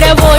better boy.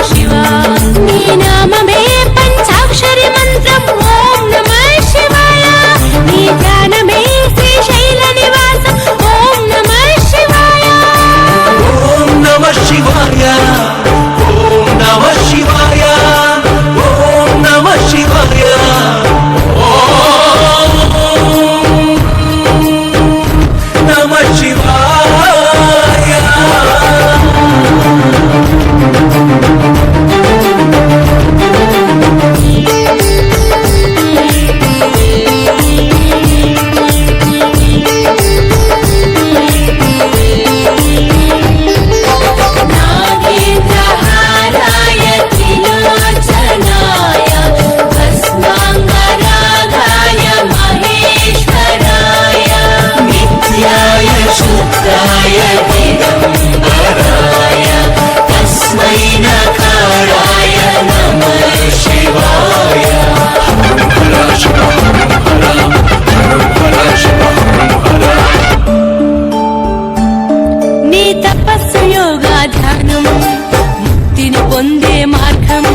శాంతిని పొందే మార్గం.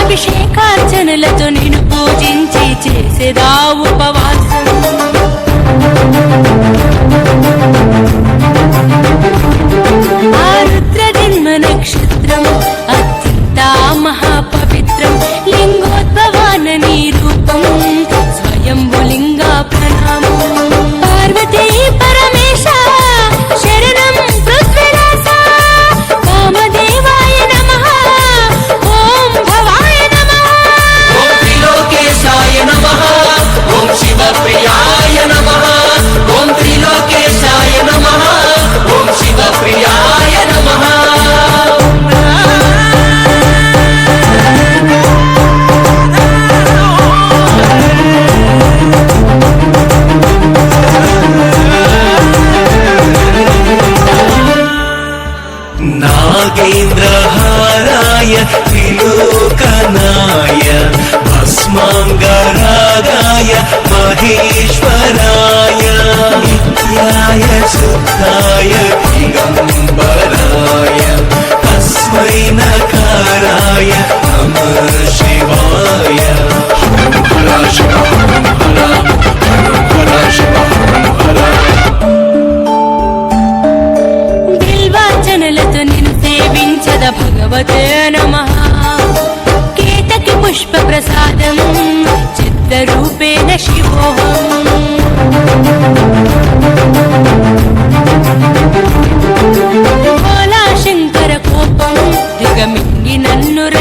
అభిషేకార్చనలతో నేను పూజించి చేసేదా ఉపవాసం. In the. भगवते नमः केतकि पुष्पप्रसादं चित्तरूपेण शिवोऽहम् शङ्करकोपं दिगमिङ्गि नन्नुर